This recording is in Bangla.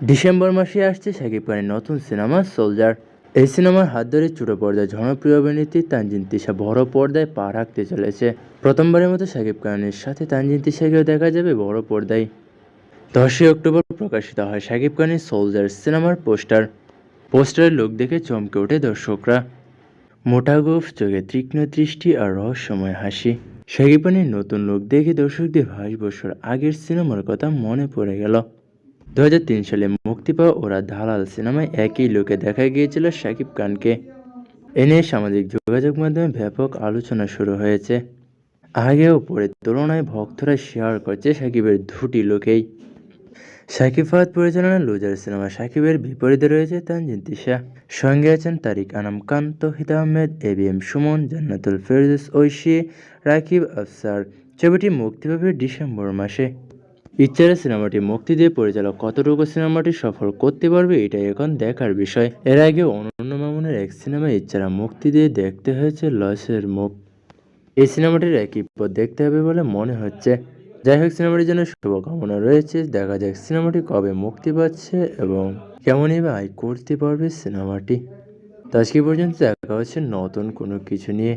ডিসেম্বর মাসে আসছে শাকিব খানের নতুন সিনেমা সোলজার। এই সিনেমার হাত ধরে ছোট পর্দায় জনপ্রিয় অভিনেত্রী তানজিন তিশা বড় পর্দায় পা রাখতে চলেছে। প্রথমবারের মতো শাকিব খানের সাথে তানজিন তিশাকেও দেখা যাবে বড় পর্দায়। দশই অক্টোবর প্রকাশিত হয় শাকিব খানের সোলজার সিনেমার পোস্টার। পোস্টারের লোক দেখে চমকে ওঠে দর্শকরা। মোটা গোফ, চোখে তীক্ষ্ণ দৃষ্টি আর রহস্যময় হাসি। শাকিব খানের নতুন লোক দেখে দর্শকদের বাইশ বছর আগের সিনেমার কথা মনে পড়ে গেল। দু হাজার তিন সালে মুক্তি পাওয়া ওরা দালাল সিনেমায় একই লোকে দেখা গিয়েছিল শাকিব খানকে। এ নিয়ে সামাজিক যোগাযোগ মাধ্যমে ব্যাপক আলোচনা শুরু হয়েছে। আগে পরে তুলনায় ভক্তরা শেয়ার করছে সাকিবের দুটি লোকেই সাকিব ফাহাদ পরিচালনায় লুজার সিনেমা সাকিবের বিপরীতে রয়েছে তানজিন তিশা। সঙ্গে আছেন Tariq Anam Khan, Tohid Ahmed, A B M Sumon, Jannatul Ferdous, Oishi, Rakib Afsar. ছবিটি মুক্তি পাবে ডিসেম্বর মাসে। ইচ্ছারা সিনেমাটি মুক্তি দিয়ে পরিচালক কতটুকু সিনেমাটি সফল করতে পারবে এটাই এখন দেখার বিষয়। এর আগে অনন্য মামুনের এক সিনেমা ইচ্ছারা মুক্তি দিয়ে দেখতে হয়েছে লসের মুখ। এই সিনেমাটির একই পথ দেখতে হবে বলে মনে হচ্ছে। যাই হোক, সিনেমাটির জন্য শুভকামনা রয়েছে। দেখা যাক সিনেমাটি কবে মুক্তি পাচ্ছে এবং কেমনই বা আয় করতে পারবে সিনেমাটি। তো আজকে পর্যন্ত দেখা হচ্ছে নতুন কোনো কিছু নিয়ে।